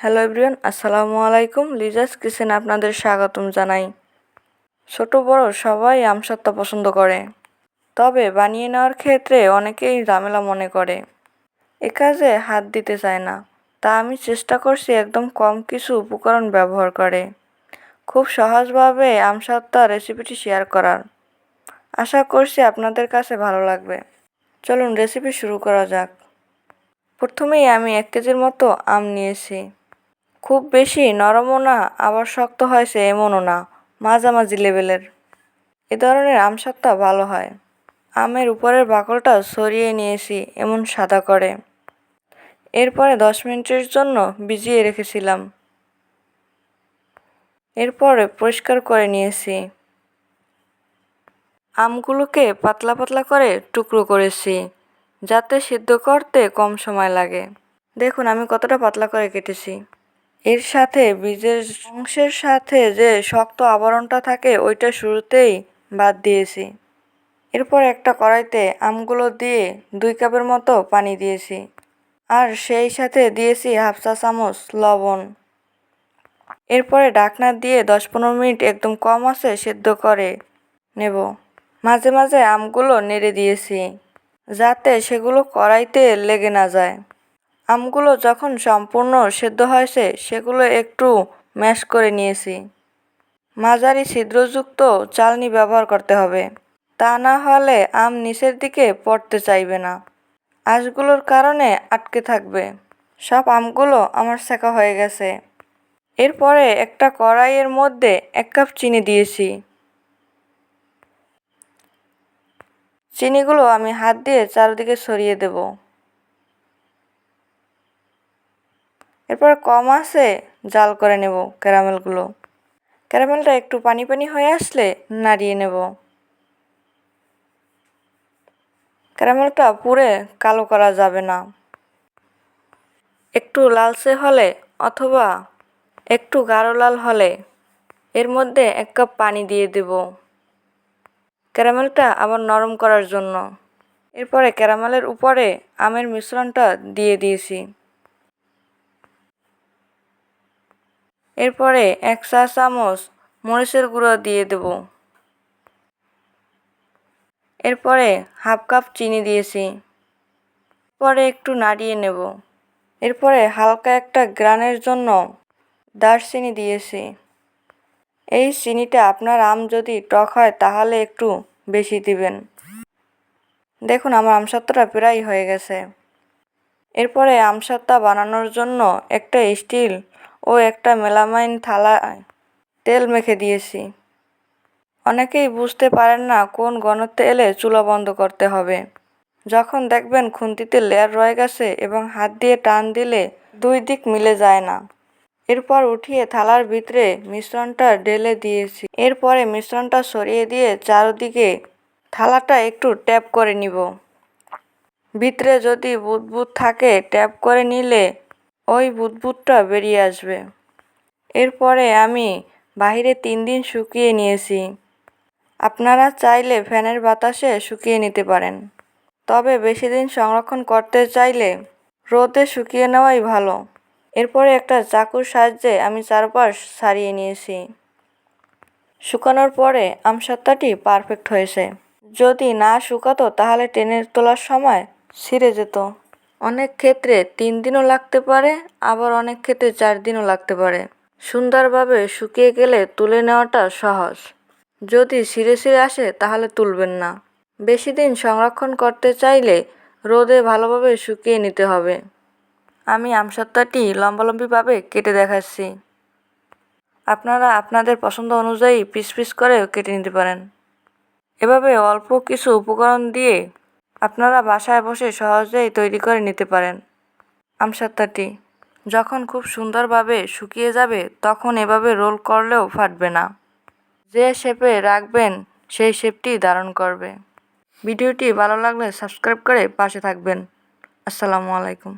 Hello everyone, আসসালামু আলাইকুম। Liza's kitchen আপনাদের স্বাগতম জানাই। ছোট, বড় সবাই আমসত্ত্বা পছন্দ করে। তবে বানিয়ে নেওয়ার ক্ষেত্রে অনেকেই ঝামেলা মনে করে। এ কাজে হাত দিতে চায় না। তা আমি চেষ্টা করছি একদম কম কিছু উপকরণ ব্যবহার করে। খুব সহজভাবে আমসত্ত্বা রেসিপিটি শেয়ার করার। আশা করছি আপনাদের কাছে ভালো লাগবে। চলুন রেসিপি শুরু করা যাক। প্রথমেই আমি এক কেজির মতো আম নিয়েছি। খুব বেশি নরমও না, আবার শক্ত হয়েছে এমনও না। মাঝামাঝি লেভেলের। এ ধরনের আম সত্ত্বা ভালো হয়। আমের উপরের বাকলটা সরিয়ে নিয়েছি, এমন সাদা করে। এরপরে দশ মিনিটের জন্য ভিজিয়ে রেখেছিলাম। এরপরে পরিষ্কার করে নিয়েছি। আমগুলোকে পাতলা পাতলা করে টুকরো করেছি, যাতে সিদ্ধ করতে কম সময় লাগে। দেখুন, আমি কতটা পাতলা করে কেটেছি। এর সাথে বীজের অংশের সাথে যে শক্ত আবরণটা থাকে, ওইটা শুরুতেই বাদ দিয়েছি। এরপর একটা কড়াইতে আমগুলো দিয়ে দুই কাপের মতো পানি দিয়েছি। আর সেই সাথে দিয়েছি হাফ চা চামচ লবণ। এরপরে ডাকনা দিয়ে দশ পনেরো মিনিট একদম কম আছে সেদ্ধ করে নেব। মাঝে মাঝে আমগুলো নেড়ে দিয়েছি, যাতে সেগুলো কড়াইতে লেগে না যায়। আমগুলো যখন সম্পূর্ণ সেদ্ধ হয়েছে সেগুলো একটু ম্যাশ করে নিয়েছি। মাঝারি ছিদ্রযুক্ত চালনি ব্যবহার করতে হবে। তা না হলে আম নিচের দিকে পড়তে চাইবে না। আঁশগুলোর কারণে আটকে থাকবে। সব আমগুলো আমার শেখা হয়ে গেছে। এরপরে একটা কড়াইয়ের মধ্যে এক কাপ চিনি দিয়েছি। চিনিগুলো আমি হাত দিয়ে চারদিকে ছড়িয়ে দেব। এরপর কম আছে, জাল করে নেব ক্যারামেলগুলো। ক্যারামেলটা একটু পানি পানি হয়ে আসলে নাড়িয়ে নেব। ক্যারামেলটা পুরে কালো করা যাবে না। একটু লালচে হলে অথবা একটু গাঢ় লাল হলে এর মধ্যে এক কাপ পানি দিয়ে দেব। ক্যারামেলটা আবার নরম করার জন্য। এরপরে ক্যারামেলের উপরে আমের মিশ্রণটা দিয়ে দিয়েছি। এরপরে এক চা চামচ মরিচের গুঁড়ো দিয়ে দেব। এরপরে হাফ কাপ চিনি দিয়েছি। পরে একটু নাড়িয়ে নেব। এরপরে হালকা একটা গ্রানের জন্য দারচিনি দিয়েছি। এই চিনিটা আপনার আম যদি টক হয় তাহলে একটু বেশি দিবেন। দেখুন আমার আমসত্ত্বটা প্রায় হয়ে গেছে। এরপরে আমসত্ত্বা বানানোর জন্য একটা স্টিল ও একটা মেলামাইন থালায় তেল মেখে দিয়েছি। অনেকেই বুঝতে পারেন না কোন গণতেলে চুলা বন্ধ করতে হবে। যখন দেখবেন খুন্তিতে লেয়ার রয়ে গেছে এবং হাত দিয়ে টান দিলে দুই দিক মিলে যায় না। এরপর উঠিয়ে থালার ভিতরে মিশ্রণটা ঢেলে দিয়েছি। এরপরে মিশ্রণটা সরিয়ে দিয়ে চারদিকে থালাটা একটু ট্যাপ করে নিব। ভিতরে যদি বুদবুদ থাকে, ট্যাপ করে নিলে ওই বুদবুদটা বেরিয়ে আসবে। এরপরে আমি বাহিরে তিন দিন শুকিয়ে নিয়েছি। আপনারা চাইলে ফ্যানের বাতাসে শুকিয়ে নিতে পারেন। তবে বেশি দিন সংরক্ষণ করতে চাইলে রোদে শুকিয়ে নেওয়াই ভালো। এরপরে একটা চাকুর সাহায্যে আমি চারপাশ সারিয়ে নিয়েছি। শুকানোর পরে আমসত্ত্বাটি পারফেক্ট হয়েছে। যদি না শুকাতো তাহলে টেনের তোলার সময় ছিঁড়ে যেত। অনেক ক্ষেত্রে তিন দিনও লাগতে পারে, আবার অনেক ক্ষেত্রে চার দিনও লাগতে পারে। সুন্দরভাবে শুকিয়ে গেলে তুলে নেওয়াটা সহজ। যদি ছিঁড়ে ছিঁড়ে আসে, তাহলে তুলবেন না। বেশি দিন সংরক্ষণ করতে চাইলে রোদে ভালোভাবে শুকিয়ে নিতে হবে। আমি আমসত্ত্বাটি লম্বালম্বিভাবে কেটে দেখাচ্ছি। আপনারা আপনাদের পছন্দ অনুযায়ী পিস পিস করে কেটে নিতে পারেন। এভাবে অল্প কিছু উপকরণ দিয়ে আপনারা বাসায় বসে সহজেই তৈরি করে নিতে পারেন। আমসত্ত্বাটি যখন খুব সুন্দরভাবে শুকিয়ে যাবে, তখন এভাবে রোল করলেও ফাটবে না। যে শেপে রাখবেন, সেই শেপটি ধারণ করবে। ভিডিওটি ভালো লাগলে সাবস্ক্রাইব করে পাশে থাকবেন। আসসালামু আলাইকুম।